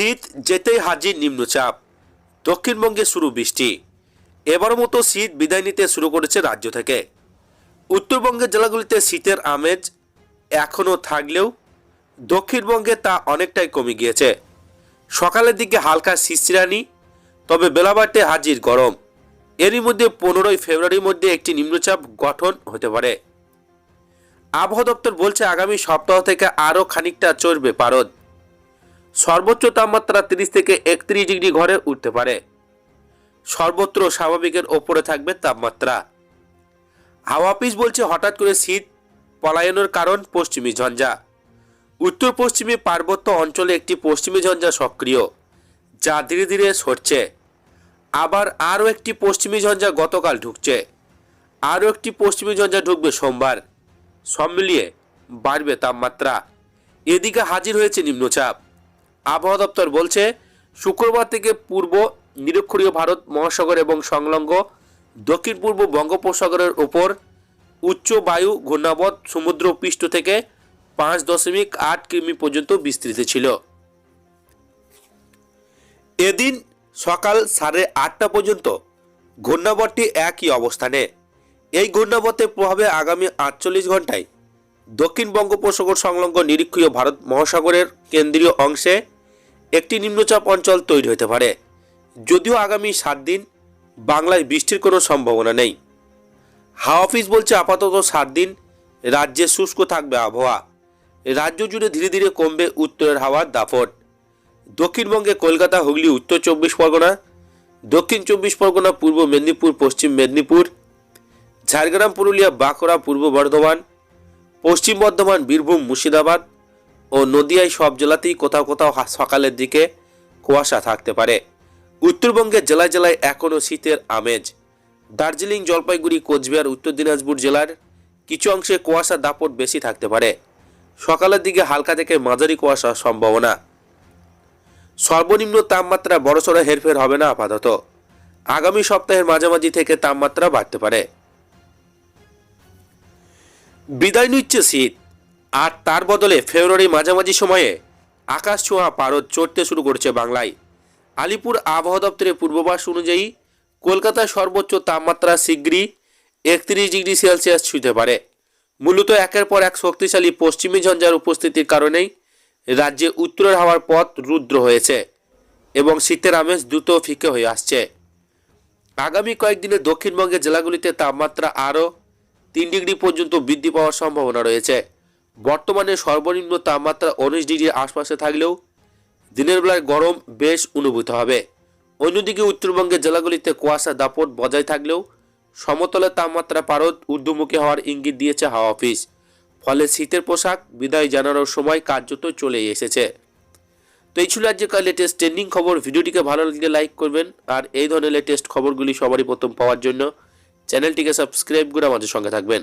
শীত যেতেই হাজির নিম্নচাপ। দক্ষিণবঙ্গে শুরু বৃষ্টি। এবার মতো শীত বিদায় নিতে শুরু করেছে রাজ্য থেকে। উত্তরবঙ্গের জেলাগুলিতে শীতের আমেজ এখনও থাকলেও দক্ষিণবঙ্গে তা অনেকটাই কমে গিয়েছে। সকালের দিকে হালকা শিশিরানি তবে বেলাবাটে হাজির গরম। এরই মধ্যে পনেরোই ফেব্রুয়ারির মধ্যে একটি নিম্নচাপ গঠন হতে পারে। আবহাওয়া দপ্তর বলছে আগামী সপ্তাহ থেকে আরও খানিকটা চড়বে পারদ। সর্বোচ্চ তাপমাত্রা তিরিশ থেকে একত্রিশ ডিগ্রি ঘরে উঠতে পারে। সর্বত্র স্বাভাবিকের ওপরে থাকবে তাপমাত্রা। হাওয়া অফিস বলছে হঠাৎ করে শীত পলায়নের কারণ পশ্চিমী ঝঞ্ঝা। উত্তর পশ্চিমে পার্বত্য অঞ্চলে একটি পশ্চিমী ঝঞ্ঝা সক্রিয়, যা ধীরে ধীরে সরছে। আবার আরও একটি পশ্চিমী ঝঞ্ঝা গতকাল ঢুকছে। আরও একটি পশ্চিমী ঝঞ্ঝা ঢুকবে সোমবার। সব মিলিয়ে বাড়বে তাপমাত্রা। এদিকে হাজির হয়েছে নিম্নচাপ। আবহাওয়া দপ্তর বলছে, শুক্রবার থেকে পূর্ব নিরক্ষরীয় ভারত মহাসাগর এবং সংলগ্ন দক্ষিণ পূর্ব বঙ্গোপসাগরের ওপর উচ্চ বায়ু ঘূর্ণাবধ সমুদ্র পৃষ্ঠ থেকে পাঁচ দশমিক আট কিমি পর্যন্ত বিস্তৃত ছিল। এদিন সকাল সাড়ে আটটা পর্যন্ত ঘূর্ণাবধটি একই অবস্থানে। এই ঘূর্ণাবতের প্রভাবে আগামী আটচল্লিশ ঘন্টায় দক্ষিণ বঙ্গোপসাগর সংলগ্ন নিরীক্ষীয় ভারত মহাসাগরের কেন্দ্রীয় অংশে একটি নিম্নচাপ অঞ্চল তৈরি হতে পারে। যদিও আগামী সাত দিন বাংলায় বৃষ্টির কোনো সম্ভাবনা নেই। হাওয়া অফিস বলছে আপাতত সাত দিন রাজ্যে শুষ্ক থাকবে আবহাওয়া। রাজ্য জুড়ে ধীরে ধীরে কমবে উত্তরের হাওয়ার দাপট। দক্ষিণবঙ্গে কলকাতা, হুগলি, উত্তর চব্বিশ পরগনা, দক্ষিণ চব্বিশ পরগনা, পূর্ব মেদিনীপুর, পশ্চিম মেদিনীপুর, ঝাড়গ্রাম, পুরুলিয়া, বাঁকুড়া, পূর্ব বর্ধমান, পশ্চিম বর্ধমান, বীরভূম, মুর্শিদাবাদ ও নদিয়ায় সব জেলাতেই কোথাও কোথাও সকালের দিকে কুয়াশা থাকতে পারে। উত্তরবঙ্গের জেলায় জেলায় এখনও শীতের আমেজ। দার্জিলিং, জলপাইগুড়ি, কোচবিহার, উত্তর দিনাজপুর জেলার কিছু অংশে কুয়াশা দাপট বেশি থাকতে পারে। সকালের দিকে হালকা থেকে মাঝারি কুয়াশার সম্ভাবনা। সর্বনিম্ন তাপমাত্রা বড়সড় হেরফের হবে না আপাতত। আগামী সপ্তাহের মাঝামাঝি থেকে তাপমাত্রা বাড়তে পারে। বিদায় নিচ্ছে শীত। আর তার বদলে ফেব্রুয়ারি মাঝামাঝি সময়ে আকাশ ছোঁয়া পারদ চড়তে শুরু করছে বাংলায়। আলিপুর আবহাওয়া দপ্তরের পূর্বাভাস অনুযায়ী কলকাতায় সর্বোচ্চ তাপমাত্রা শীঘ্রই একত্রিশ ডিগ্রি সেলসিয়াস ছুঁতে পারে। মূলত একের পর এক শক্তিশালী পশ্চিমী ঝঞ্ঝার উপস্থিতির কারণেই রাজ্যে উত্তরের হাওয়ার পথ রুদ্র হয়েছে এবং শীতের আমেজ দ্রুত ফিকে হয়ে আসছে। আগামী কয়েকদিনে দক্ষিণবঙ্গের জেলাগুলিতে তাপমাত্রা আরও তিন ডিগ্রি পর্যন্ত বৃদ্ধি পাওয়ার সম্ভাবনা রয়েছে। বর্তমানে সর্বনিম্ন তাপমাত্রা উনিশ ডিগ্রির আশপাশে থাকলেও দিনের বেলায় গরম বেশ অনুভূত হবে। অন্যদিকে উত্তরবঙ্গের জেলাগুলিতে কুয়াশা, দাপট বজায় থাকলেও সমতলের তাপমাত্রা পারদ ঊর্ধ্বমুখী হওয়ার ইঙ্গিত দিয়েছে হাওয়া অফিস। ফলে শীতের পোশাক বিদায় জানানোর সময় কার্যত চলে এসেছে। তো এই ছিল আজকের লেটেস্ট ট্রেন্ডিং খবর। ভিডিওটিকে ভালো লাগলে লাইক করবেন। আর এই ধরনের লেটেস্ট খবরগুলি সবারই প্রথম পাওয়ার জন্য চ্যানেলটিকে সাবস্ক্রাইব করে আমাদের সঙ্গে থাকবেন।